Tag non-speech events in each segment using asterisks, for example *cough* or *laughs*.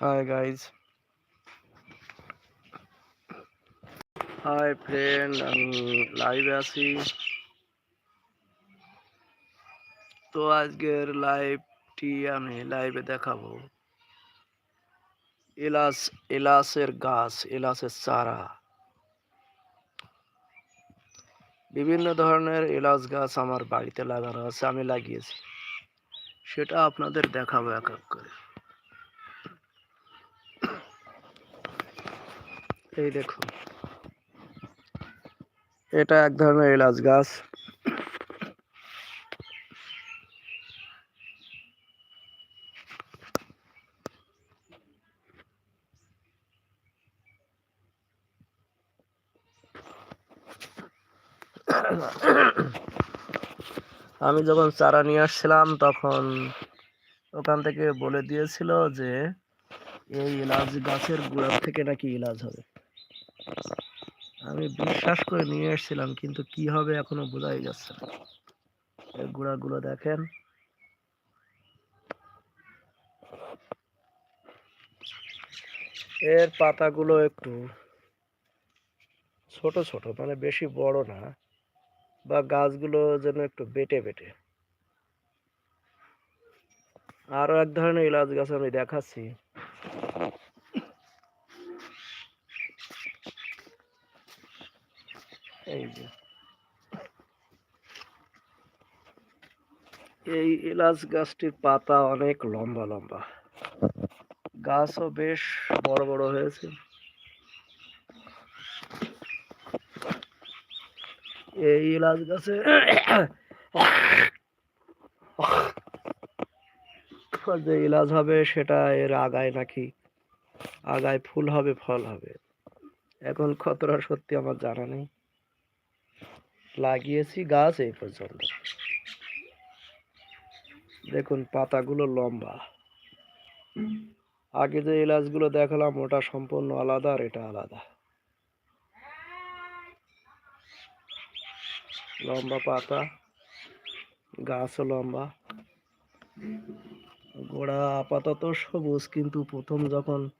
Hi guys hi friend আমি লাইভে আছি। তো আজকের লাইভটি আমি লাইভে দেখাবো। এলাচ, এলাচের গাছ, এলাচের চারা। বিভিন্ন ধরনের এলাচ গাছ আমার বাড়িতে লাগানো আছে, আমি লাগিয়েছি। সেটা আপনাদের দেখাবো এক এক করে। এই দেখুন এটা এক ধরনের এলাচ গাছ। আমি যখন চারা নিয়ে আসছিলাম, তখন ওখান থেকে বলে দিয়েছিল যে, এই এলাচ গাছের গোড়া থেকে নাকি এলাচ হবে। আমি বিশ্বাস করে নিয়ে এসেছিলাম, কিন্তু কি হবে এখনও বোঝাই যাচ্ছে না। এর গুঁড়াগুলো দেখেন। এর পাতাগুলো একটু ছোট ছোট মানে বেশি বড় না, বা গাছগুলো যেন একটু বেটে বেটে। আরও এক ধরনের ইলাচ গাছ আমি দেখাচ্ছি। এই এলাচ গাছটির পাতা অনেক লম্বা লম্বা। গাছও বেশ বড় বড় হয়েছে। এই এলাচ গাছে যে এলাচ হবে সেটা এর আগায় নাকি আগায় ফুল হবে, ফল হবে। এখন কতটা সত্যি আমার জানা নেই। লাগিয়েছি গাছ এই পর্যন্ত। দেখুন, পাতাগুলো লম্বা। আগে যে এলাচগুলো দেখালাম, ওটা সম্পূর্ণ আলাদা আর এটা আলাদা। লম্বা পাতা, গাছও লম্বা। গোড়া আপাতত সবুজ, কিন্তু প্রথম যখন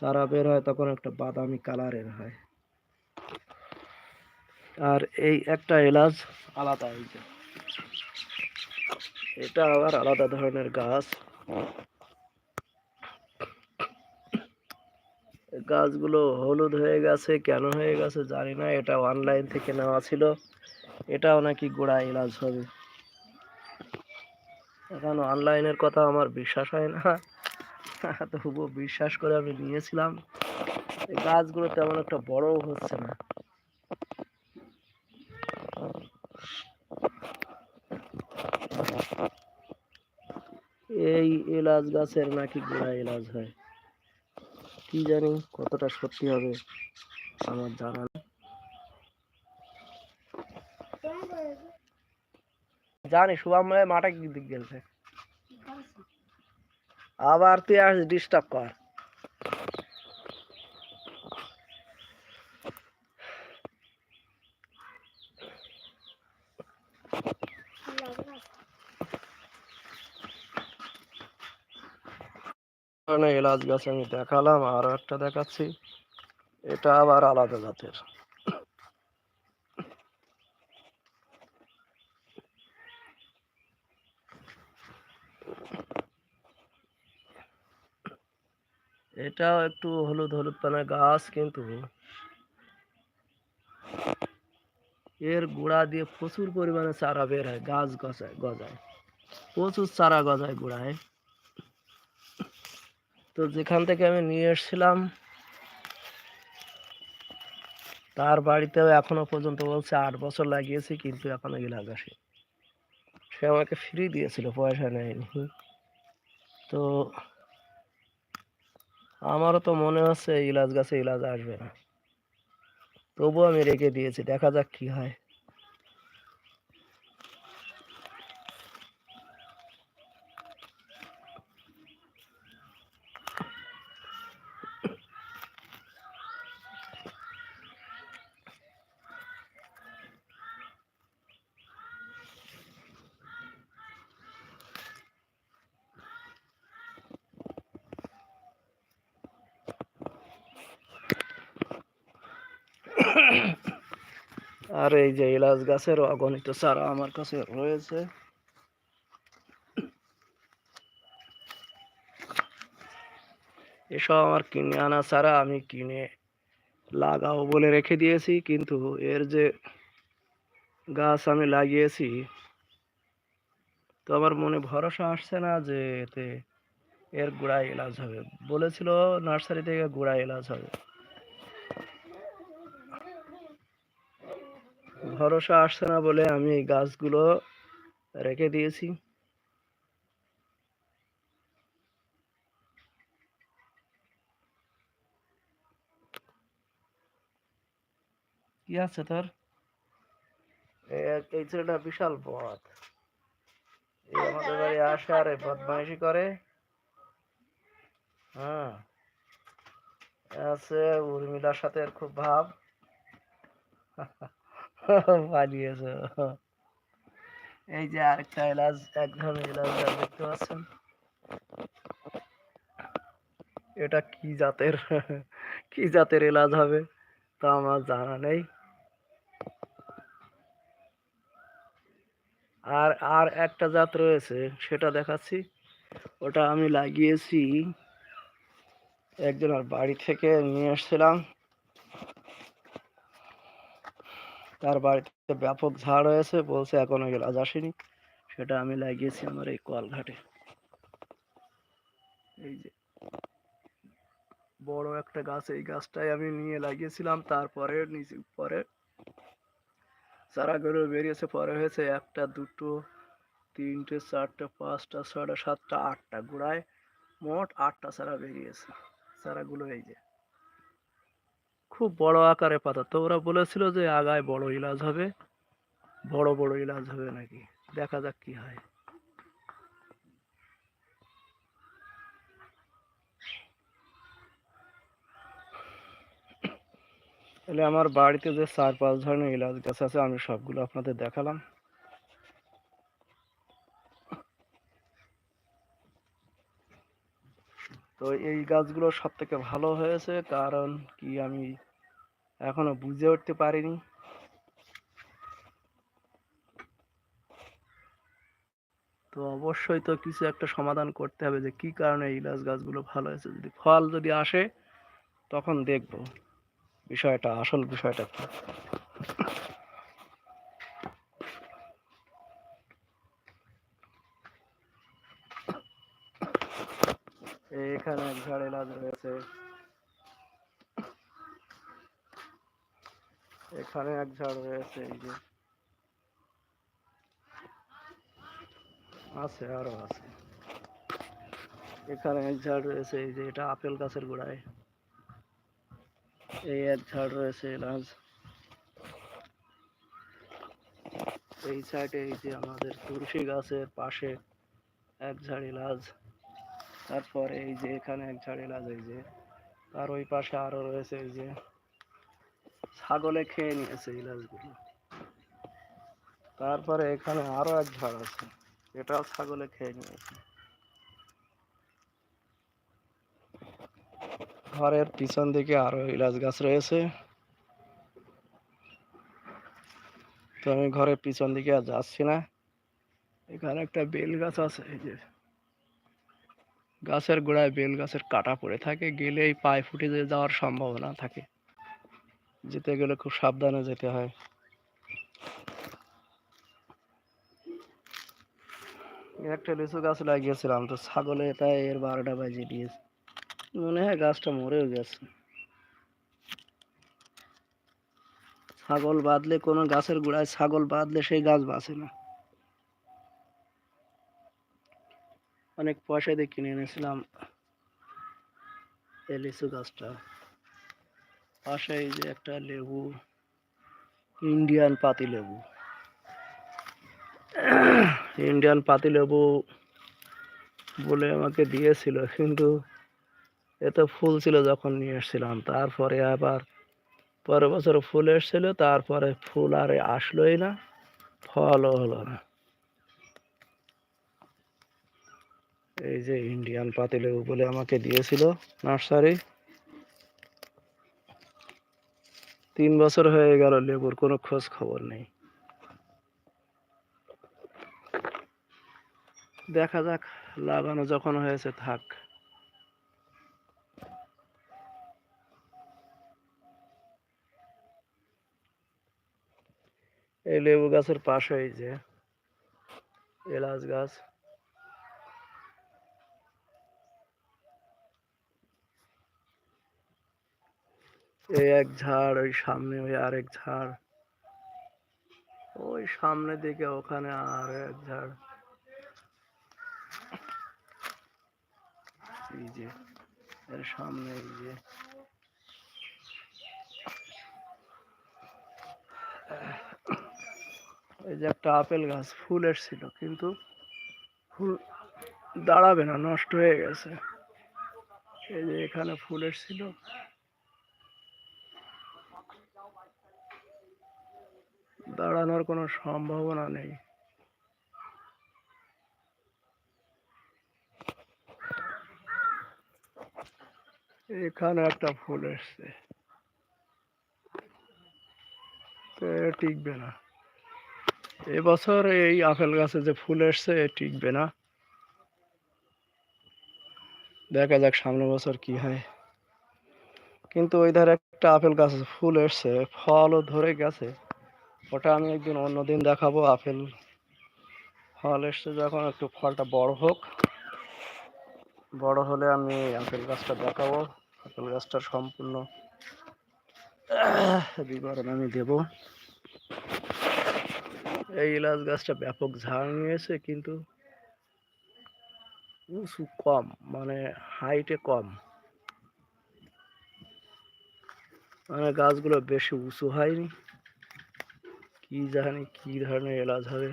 চারা বের হয়, তখন একটা বাদামি কালারের হয়। আর এই একটা এলাচ আলাদা যে। এটা আবার আলাদা ধরনের গাছ। গাছগুলো হলুদ হয়ে গেছে, কেন হয়ে গেছে জানি না, এটা অনলাইন থেকে নেওয়া ছিল। এটাও নাকি গোড়া এলাচ হবে। এখন অনলাইনের কথা আমার বিশ্বাস হয় না। তবুও বিশ্বাস করে আমি নিয়েছিলাম। গাছগুলো তেমন একটা বড়ও হচ্ছে না। এই এলাচ গাছের নাকি গোড়া এলাচ হয়। কি জানি কতটা সত্যি হবে, আমার জানা জানি, শুভাম মাঠে দিক গেলছে আবার তুই আস ডিস্টার্ব কর। এলাচ গাছ আমি দেখালাম, আরও একটা দেখাচ্ছি। এটা আবার আলাদা জাতের। এটাও একটু হলুদ হলুদ পানা গাছ, কিন্তু এর গোড়া দিয়ে প্রচুর পরিমাণে চারা বের হয়, গাছ গজায় গজায়। প্রচুর চারা গজায় গোড়ায়। তো যেখান থেকে আমি নিয়ে এসেছিলাম, তার বাড়িতেও এখনও পর্যন্ত বলছে আট বছর লাগিয়েছি, কিন্তু এখনও ইলাজ আসে। সে আমাকে ফ্রি দিয়েছিল, পয়সা নেয়নি। তো আমারও তো মনে হচ্ছে ইলাজ গাছে, ইলাজ আসবে না। তবুও আমি রেখে দিয়েছি, দেখা যাক কি হয়। আর এই যে এলাচ গাছের অগণিত চারা আমার কাছে রয়েছে। এসব আমার কিনে আনা ছাড়া আমি কিনে লাগাও বলে রেখে দিয়েছি, কিন্তু এর যে গাছ আমি লাগিয়েছি, তো আমার মনে ভরসা আসছে না যে এতে এর গোড়ায় এলাচ হবে। বলেছিল নার্সারি থেকে গোড়ায় এলাচ হবে। ভরসা আসছে না বলে আমি এই গাছগুলো রেখে দিয়েছি। কি আছে তোর? এই ছেলেটা বিশাল পথ এই আমাদের বাড়ি আসে আর বদমাইশি করে। হ্যাঁ। আছে উর্মিলার সাথে খুব ভাব। *laughs* *laughs* পালিয়েছে এই যে আরেকটা এলাচ, এক ধরনের এলাচ দেখতে পাচ্ছেন। এটা কি জাতের? *laughs* কি জাতের এলাচ হবে? তা আমার জানা নেই। আর আর একটা জাত রয়েছে, সেটা দেখাচ্ছি। ওটা আমি লাগিয়েছি, একজনের বাড়ি থেকে নিয়ে এসেছিলাম। তার বাড়িতে ব্যাপক ঝাড় হয়েছে, বলছে এখনও এলাচ আসেনি। সেটা আমি লাগিয়েছি আমার এই কলঘাটে। এই যে, বড় একটা গাছ, এই গাছটাই আমি নিয়ে লাগিয়েছিলাম। তারপরে নিচে পরে চারাগুলো বেরিয়েছে, পরে হয়েছে একটা, দুটো, তিনটে, চারটে, পাঁচটা, ছয়টা, সাতটা, আটটা, গোড়ায় মোট আটটা চারা বেরিয়েছে। চারাগুলো এই যে খুব বড় আকারে পাতা। তো ওরা বলেছিল যে আগায় বড় ইলাজ হবে, বড় বড় ইলাজ হবে নাকি। দেখা যাক কি হয়। তাহলে আমার বাড়িতে যে চার পাঁচ ধরনের ইলাজ গাছ আছে, আমি সবগুলো আপনাদের দেখালাম তো এই গাছগুলো সব থেকে ভালো হয়েছে, কারণ কি আমি এখনও বুঝে উঠতে পারিনি। তো অবশ্যই তো কিছু একটা সমাধান করতে হবে যে কি কারণে এই ইলাচ গাছগুলো ভালো হয়েছে। যদি ফল যদি আসে, তখন দেখব। বিষয়টা, আসল বিষয়টা কি এই এখানে এক ঝাড় এলাচ রয়েছে এখানে এক ঝাড় রয়েছে এই যে। আছে, আরও আছে। এখানে এক ঝাড় রয়েছে এই যে এটা আপেল গাছের গোড়ায়। এই এক ঝাড় রয়েছে এলাচ। এই সাইডে এই যে আমাদের তুলসী গাছের পাশে এক ঝাড় এলাচ। তারপরে এই যে এখানে এক ঝাড় এলাচ এই যে তার ওই পাশে আরও রয়েছে এই যে ছাগলে খেয়ে নিয়েছে এলাচগুলো। তারপরে এখানে আরও এক ঝাড় আছে, এটাও ছাগলে খেয়ে নিয়েছে। ঘরের পিছন দিকে আরও ইলাচ গাছ রয়েছে। তো আমি ঘরের পিছন দিকে আর যাচ্ছি না। এখানে একটা বেল গাছ আছে, এই যে গাছের গোড়ায় বেল গাছের কাটা পড়ে থাকে, গেলেই পায়ে ফুটে যাওয়ার সম্ভাবনা থাকে। যেতে গেলে খুব সাবধানে যেতে হয়। একটা লিচু গাছ লাগিয়েছিলাম তো ছাগলে তাই এর বারোটা বাজিয়ে দিয়েছে। মনে হয় গাছটা মরেও গেছে। ছাগল বাঁধলে কোনো গাছের গোড়ায় ছাগল বাঁধলে সেই গাছ বাঁচে না। অনেক পয়সা দিয়ে কিনে এনেছিলাম এই লিচু গাছটা। পাশে এই যে একটা লেবু, ইন্ডিয়ান পাতি লেবু। ইন্ডিয়ান পাতি লেবু বলে আমাকে দিয়েছিল, কিন্তু এত ফুল ছিল যখন নিয়ে এসেছিলাম। তারপরে আবার পরের বছর ফুল এসেছিল, তারপরে ফুল আর আসলোই না, ফলও হলো না। এই যে ইন্ডিয়ান পাতিলেবু বলে আমাকে দিয়েছিল নার্সারি। তিন বছর হয়ে গেল লেবুর কোনো খোঁজ খবর নেই। দেখা যাক, লাগানো যখন হয়েছে থাক। এই লেবু গাছের পাশে এই যে এলাচ গাছ। এই এক ঝাড়, ওই সামনে, ওই আরেক ঝাড়। ওই সামনে দিকে, ওখানে আর এক ঝাড়। এই যে, এর সামনে এই যে। এই যে একটা আপেল গাছ, ফুল এসছিল, কিন্তু ফুল দাঁড়াবে না, নষ্ট হয়ে গেছে। এই যে এখানে ফুল এসছিল। দাঁড়ানোর কোনো সম্ভাবনা নেই। এখানে একটা ফুল এসছে। তো টিকবে না। এবছর এই আপেল গাছে যে ফুল এসছে টিকবে না। দেখা যাক সামনের বছর কি হয়। কিন্তু ওই ধারে একটা আপেল গাছ ফুল এসছে, ফলও ধরে গেছে। ওটা আমি একদিন অন্যদিন দেখাবো, আপেল ফল এসছে যখন, একটু ফলটা বড় হোক। বড় হলে আমি আপেল গাছটা দেখাবো। আপেল গাছটা সম্পূর্ণ, বিবরণ আমি দেব। এই ইলাচ গাছটা ব্যাপক ঝাড় নিয়েছে, কিন্তু উঁচু কম মানে হাইটে কম। মানে গাছগুলো বেশি উঁচু হয়নি। কি জানি কি ধরনের এলাচ হবে।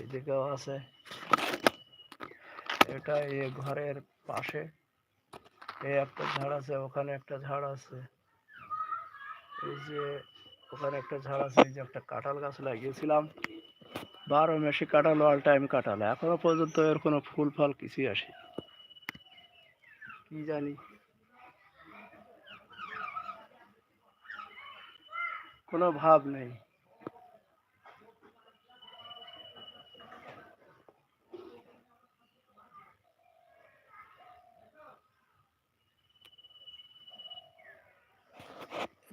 এইদিকেও আছে, এটা এই ঘরের পাশে। এই একটা ঝাড় আছে, ওখানে একটা ঝাড় আছে। এই যে ওখানে একটা ঝাড় আছে, এই যে একটা কাঁঠাল গাছ লাগিয়েছিলাম। বারো মাসে কাঁঠাল অল টাইম কাঁঠাল। এখনও পর্যন্ত এর কোনো ফুল ফল কিছুই আসে কি জানি। কোনো ভাব নেই।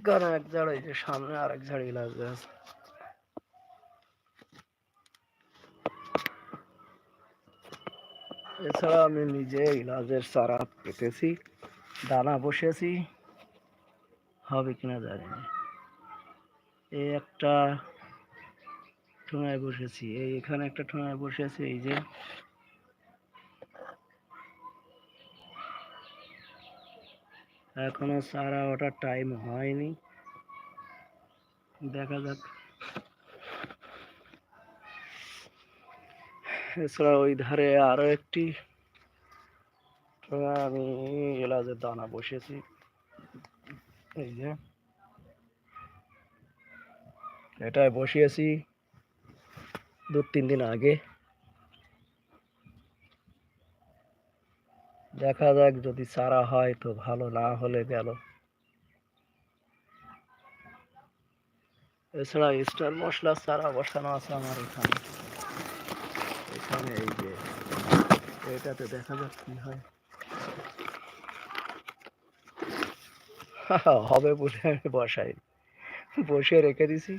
এখানে এক ঝাড় যে সামনে আর এক এছাড়া আমি নিজে ইলাচের চারা পেতেছি, দানা বসেছি, হবে কিনা জানি এই একটা ঠোঙায় বসেছি, এই এখানে একটা ঠোঙায় বসেছি, এই যে এখনও চারা ওঠার টাইম হয়নি। দেখা যাক। এছাড়া ওই ধারে আরও একটি আমি এলাচের দানা বসেছি এই যে। এটায় বসিয়েছি দু তিন দিন আগে। দেখা যাক যদি চারা হয় তো ভালো, না হলে গেল। এছাড়া স্টার মশলার চারা বসানো আছে আমার এখানে। এখানে এই যে, এটাতে দেখা যাক কি হয়। *laughs* হবে বলে আমি বসাই বসিয়ে রেখে দিছি।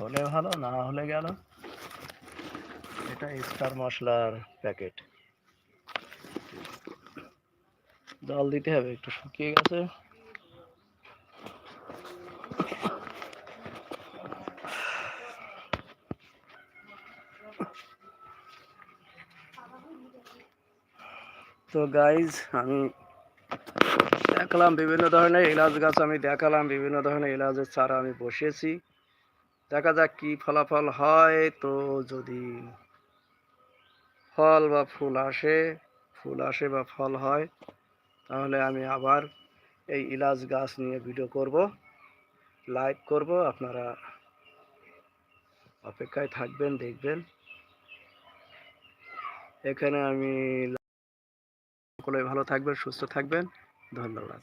হলে ভালো, না হলে গেল। এটা স্টার মশলার প্যাকেট। জল দিতে হবে, একটু শুকিয়ে গেছে। তো গাইজ আমি দেখালাম বিভিন্ন ধরনের এলাচ গাছ, আমি দেখালাম বিভিন্ন ধরনের এলাচের চারা আমি বসিয়েছি। দেখা যাক কি ফলাফল হয়। তো যদি ফল বা ফুল আসে ফুল আসে বা ফল হয় তাহলে আমি আবার এই ইলাজ গাছ নিয়ে ভিডিও করব। লাইক করব, আপনারা অপেক্ষায় থাকবেন, দেখবেন। এখানে আমি সকলে ভালো থাকবেন, সুস্থ থাকবেন। ধন্যবাদ।